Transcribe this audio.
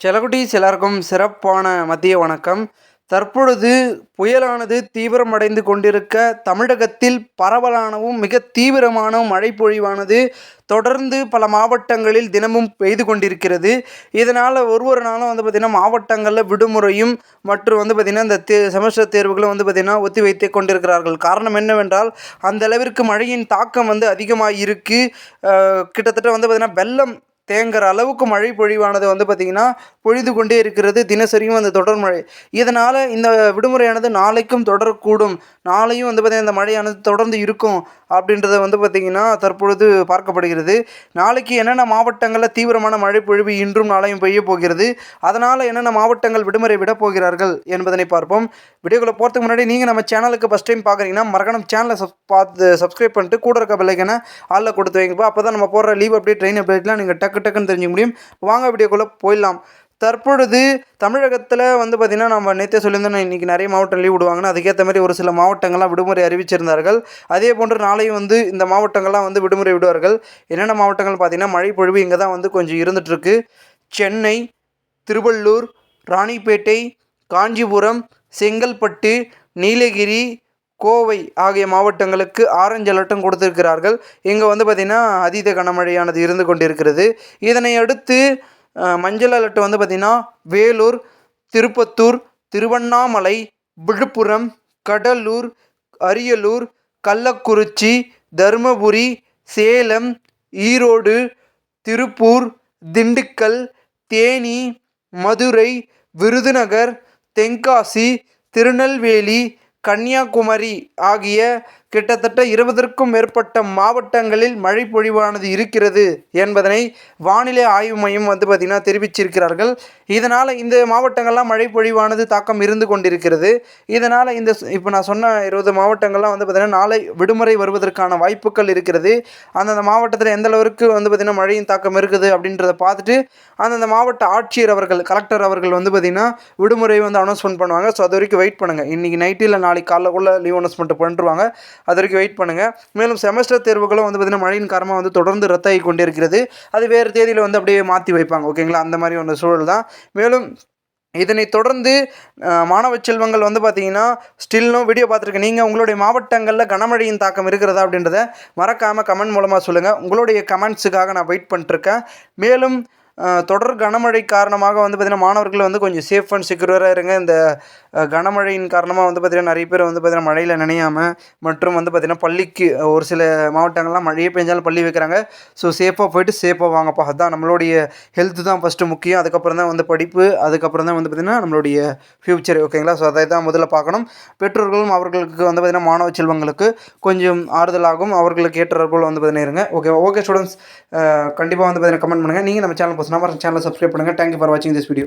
செலகுட்டீஸ் எல்லாருக்கும் சிறப்பான மதிய வணக்கம். தற்பொழுது புயலானது தீவிரமடைந்து கொண்டிருக்க தமிழகத்தில் பரவலானவும் மிக தீவிரமான மழை பொழிவானது தொடர்ந்து பல மாவட்டங்களில் தினமும் பெய்து கொண்டிருக்கிறது. இதனால் ஒரு ஒரு நாளும் வந்து பார்த்திங்கன்னா மாவட்டங்களில் விடுமுறையும் மற்றும் வந்து பார்த்திங்கன்னா இந்த தே செமஸ்டர் தேர்வுகளும் வந்து பார்த்திங்கன்னா ஒத்தி வைத்து கொண்டிருக்கிறார்கள். காரணம் என்னவென்றால் அந்த அளவிற்கு மழையின் தாக்கம் வந்து அதிகமாக இருக்குது கிட்டத்தட்ட வந்து பார்த்திங்கன்னா வெள்ளம் தேங்குற அளவுக்கு மழை பொழிவானது வந்து பார்த்திங்கன்னா பொழிந்து கொண்டே இருக்கிறது தினசரியும் அந்த தொடர் மழை. இதனால் இந்த விடுமுறையானது நாளைக்கும் தொடரக்கூடும். நாளையும் வந்து பார்த்திங்கன்னா இந்த மழையானது தொடர்ந்து இருக்கும் அப்படின்றத வந்து பார்த்திங்கன்னா தற்பொழுது பார்க்கப்படுகிறது. நாளைக்கு என்னென்ன மாவட்டங்களில் தீவிரமான மழை பொழிவு இன்றும் நாளையும் பெய்ய போகிறது அதனால் என்னென்ன மாவட்டங்கள் விடுமுறை விடப் போகிறார்கள் என்பதனை பார்ப்போம். வீடியோக்குள்ளே போகிறதுக்கு முன்னாடி நீங்கள் நம்ம சேனலுக்கு ஃபஸ்ட் டைம் பார்க்குறீங்கன்னா மறக்கணும் சேனலை சப் பார்த்து சப்ஸ்கிரைப் பண்ணிட்டு கூட இருக்க பிள்ளைக்கான ஆளில் கொடுத்து வைங்கப்பா அப்போ தான் நம்ம போடுற லீவ் அப்டேட் ட்ரெயின் அப்டேட்லாம் நீங்கள் டக்கு டக்குன்னு தெரிஞ்சுக்க முடியும். வாங்க வீடியோக்குள்ளே போயிடலாம். தற்பொழுது தமிழகத்தில் வந்து பார்த்திங்கன்னா நம்ம நேற்றே சொல்லியிருந்தோம் இன்றைக்கி நிறைய மாவட்டம் லீவ் விடுவாங்கன்னு. அதுக்கேற்ற மாதிரி ஒரு சில மாவட்டங்கள்லாம் விடுமுறை அறிவிச்சிருந்தார்கள். அதே போன்று நாளையும் வந்து இந்த மாவட்டங்கள்லாம் வந்து விடுமுறை விடுவார்கள். என்னென்ன மாவட்டங்கள் பார்த்திங்கன்னா மழை பொழிவு இங்கே தான் வந்து கொஞ்சம் இருந்துகிட்ருக்கு சென்னை திருவள்ளூர் ராணிப்பேட்டை காஞ்சிபுரம் செங்கல்பட்டு நீலகிரி கோவை ஆகிய மாவட்டங்களுக்கு ஆரஞ்சு அலர்ட்டும் கொடுத்திருக்கிறார்கள். இங்கே வந்து பார்த்திங்கன்னா அதீத கனமழையானது இருந்து கொண்டிருக்கிறது. இதனை அடுத்து மஞ்சள் அலர்ட் வந்து பார்த்திங்கன்னா வேலூர் திருப்பத்தூர் திருவண்ணாமலை விழுப்புரம் கடலூர் அரியலூர் கள்ளக்குறிச்சி தருமபுரி சேலம் ஈரோடு திருப்பூர் திண்டுக்கல் தேனி மதுரை விருதுநகர் தென்காசி திருநெல்வேலி கன்னியாகுமரி ஆகிய கிட்டத்தட்ட இருபதற்கும் மேற்பட்ட மாவட்டங்களில் மழை பொழிவானது இருக்கிறது என்பதனை வானிலை ஆய்வு மையம் வந்து பார்த்திங்கன்னா தெரிவிச்சிருக்கிறார்கள். இதனால் இந்த மாவட்டங்கள்லாம் மழை பொழிவானது தாக்கம் இருந்து கொண்டிருக்கிறது. இதனால் இந்த இப்போ நான் சொன்ன இருபது மாவட்டங்கள்லாம் வந்து பார்த்திங்கன்னா நாளை விடுமுறை வருவதற்கான வாய்ப்புகள் இருக்கிறது. அந்தந்த மாவட்டத்தில் எந்த அளவுக்கு வந்து பார்த்திங்கன்னா மழையின் தாக்கம் இருக்குது அப்படின்றத பார்த்துட்டு அந்தந்த மாவட்ட ஆட்சியர் அவர்கள் கலெக்டர் அவர்கள் வந்து பார்த்திங்கன்னா விடுமுறை வந்து அனௌன்ஸ்மெண்ட் பண்ணுவாங்க. ஸோ அது வரைக்கும் வெயிட் பண்ணுங்கள் இன்றைக்கி நைட்டு இல்லை நாளைக்கு காலைக்குள்ளே லீவ் அனௌன்ஸ்மெண்ட் பண்ணிருவாங்க. அது வரைக்கும் வெயிட் பண்ணுங்கள் மேலும் செமஸ்டர் தேர்வுகளும் வந்து பார்த்திங்கன்னா மழையின் காரணமாக வந்து தொடர்ந்து ரத்தாகி கொண்டே இருக்கிறது அது வேறு தேதியில் வந்து அப்படியே மாற்றி வைப்பாங்க. ஓகேங்களா அந்த மாதிரி ஒன்று சூழல் தான். மேலும் இதனை தொடர்ந்து மாணவ செல்வங்கள் வந்து பார்த்தீங்கன்னா ஸ்டில்னும் வீடியோ பார்த்துருக்கேன். நீங்கள் உங்களுடைய மாவட்டங்களில் கனமழையின் தாக்கம் இருக்கிறதா அப்படின்றத மறக்காமல் கமெண்ட் மூலமாக சொல்லுங்கள் உங்களுடைய கமெண்ட்ஸுக்காக நான் வெயிட் பண்ணிட்டுருக்கேன் மேலும் தொடர் கனமழை காரணமாக வந்து பார்த்திங்கன்னா மாணவர்கள் வந்து கொஞ்சம் சேஃப் அண்ட் செக்யூராக இருங்க. இந்த கனமழையின் காரணமாக வந்து பார்த்திங்கன்னா நிறைய பேர் வந்து பார்த்திங்கன்னா மழையில் நினையாமல் மற்றும் வந்து பார்த்திங்கன்னா பள்ளிக்கு ஒரு சில மாவட்டங்கள்லாம் மழையே பெஞ்சாலும் பள்ளி வைக்கிறாங்க. ஸோ சேஃபாக போயிட்டு சேஃபாக வாங்கப்பா. அதுதான் நம்மளுடைய ஹெல்த்து தான் ஃபஸ்ட்டு முக்கியம். அதுக்கப்புறம் தான் வந்து படிப்பு அதுக்கப்புறம் தான் வந்து பார்த்திங்கன்னா நம்மளுடைய ஃப்யூச்சர் ஓகேங்களா ஸோ அதை தான் முதல்ல பார்க்கணும். பெற்றோர்களும் அவர்களுக்கு வந்து பார்த்திங்கன்னா மாணவ செல்வங்களுக்கு கொஞ்சம் ஆறுதலாகும் அவர்களுக்கு ஏற்றவர்கள் வந்து பார்த்திங்கன்னா இருங்க. ஓகே ஓகே ஸ்டூடெண்ட்ஸ் கண்டிப்பாக வந்து பார்த்திங்கன்னா கமெண்ட் பண்ணுங்கள் நீங்கள் நம்ம சேனல் போஸ்ட் நம்ம சேனலை சப்ஸ்கிரைப் பண்ணுங்கள் தேங்க்யூ ஃபார் வாட்சிங் திஸ் வீடியோ